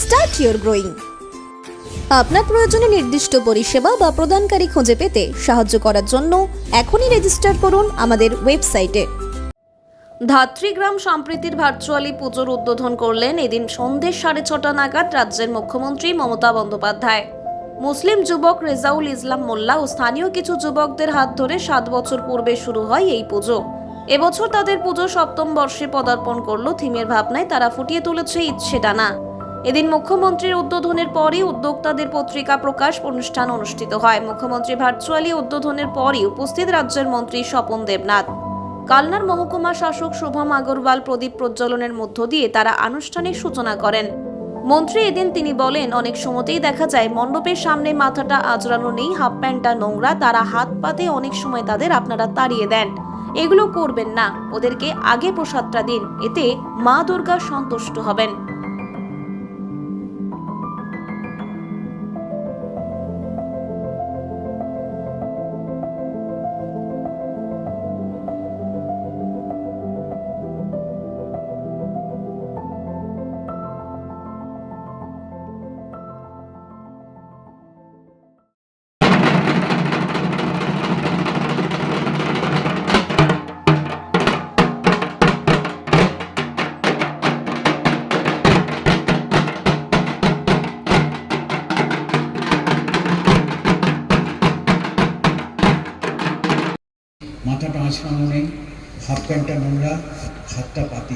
start your growing আপনার প্রয়োজনে নির্দিষ্ট পরিষেবা বা প্রদানকারী খুঁজে পেতে সাহায্য করার জন্য এখনই রেজিস্টার করুন আমাদের ওয়েবসাইটে ধাত্রীগ্রাম সম্প্রীতির ভার্চুয়ালি পুজোর উদ্বোধন করলেন এদিন সন্ধ্যে সাড়ে ছটা নাগাদ রাজ্যের মুখ্যমন্ত্রী মমতা বন্দ্যোপাধ্যায়। মুসলিম যুবক রেজাউল ইসলাম মোল্লা ও স্থানীয় কিছু যুবকদের হাত ধরে সাত বছর পূর্বে শুরু হয় এই পুজো। এবছর তাদের পুজো সপ্তম বর্ষে পদার্পণ করল, থিমের ভাবনায় তারা ফুটিয়ে তুলেছে ইচ্ছে ডানা এদিন মুখ্যমন্ত্রীর উদ্বোধনের পরই উদ্যোক্তাদের পত্রিকা প্রকাশ অনুষ্ঠান অনুষ্ঠিত হয়। মুখ্যমন্ত্রী ভার্চুয়ালি উদ্বোধনের পরই উপস্থিত রাজ্যের মন্ত্রী স্বপন দেবনাথ। কালনার মহকুমা শাসক শুভম আগরওয়াল প্রদীপ প্রজ্বলনের মধ্য দিয়ে তারা আনুষ্ঠানিক সূচনা করেন। মন্ত্রী এদিন তিনি বলেন, অনেক সময়তেই দেখা যায় মণ্ডপের সামনে মাথাটা আজরানো নেই, হাফ প্যান্টটা নোংরা, তারা হাত পাতে অনেক সময় তাদের আপনারা তাড়িয়ে দেন। এগুলো করবেন না, ওদেরকে আগে প্রসাদটা দিন, এতে মা দুর্গা সন্তুষ্ট হবেন। মাথাটা আঁচড়ানো নেই হাফ প্যান্টটা নোংরা, হাতটা পাতে।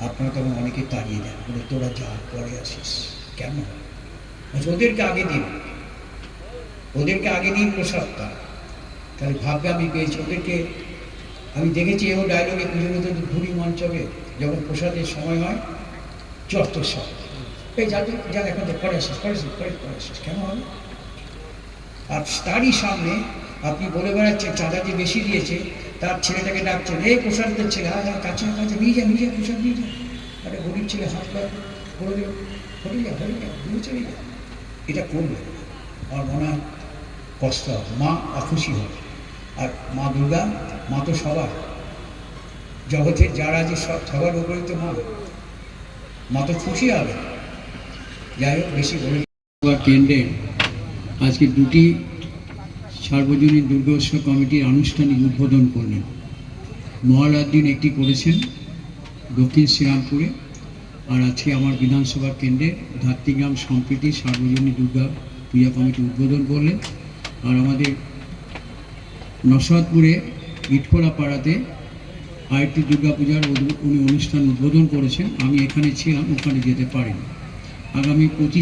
আপনারা তখন অনেকে তাড়িয়ে দেন, বলে তোরা যা পরে আসিস কেন? ওদেরকে আগে দিন। ওদেরকে আগে দিন প্রসাদটা তাহলে ভাববে আমি পেয়েছি। ওদেরকে আমি দেখেছি এও ডায়লগে পুজোর ঘুরি মঞ্চবে যখন প্রসাদের সময় হয় চত্ব সব। এই যা যা- এখন পরে আসিস পরে আসিস, পরে পরে আসিস। কেন হবে? আর তারই সামনে আপনি বলে বেড়াচ্ছেন চাঁদা যে বেশি দিয়েছে, তার ছেলেটাকে ডাকছেন, এই প্রসাদের ছেলে হ্যাঁ হ্যাঁ কাছে কাছে, নিয়ে যা নিয়ে যা, প্রসাদ নিয়ে যা। আরে গরিব ছেলে, হাত পা করে দেবে যা যা নিয়ে চলে যা। এটা করবে। আমার মনে হয় কষ্ট হবে। মা অখুশি হবে। আর মা দুর্গা, মা তো সবার। জগতের যারা যে সব, সবার উপরে তো মা। মা তো খুশি হবে। যাই হোক, বেশি বলে কেন্দ্রের আজকে দুটি সার্বজনীন দুর্গোৎসব কমিটির আনুষ্ঠানিক উদ্বোধন করলেন। মহালয়ার দিন একটি করেছেন দক্ষিণ শ্রীরামপুরে, আর আজকে আমার বিধানসভা কেন্দ্রের ধাত্রীগ্রাম সম্প্রীতি সার্বজনীন দুর্গা পূজা কমিটি উদ্বোধন করলেন। আর আমাদের নসরতপুরে ইটখোলা পাড়াতে আরেকটি দুর্গাপূজার উনি অনুষ্ঠান উদ্বোধন করেছেন। আমি এখানে ছিলাম, ওখানে যেতে পারিনি। আগামী পঁচিশ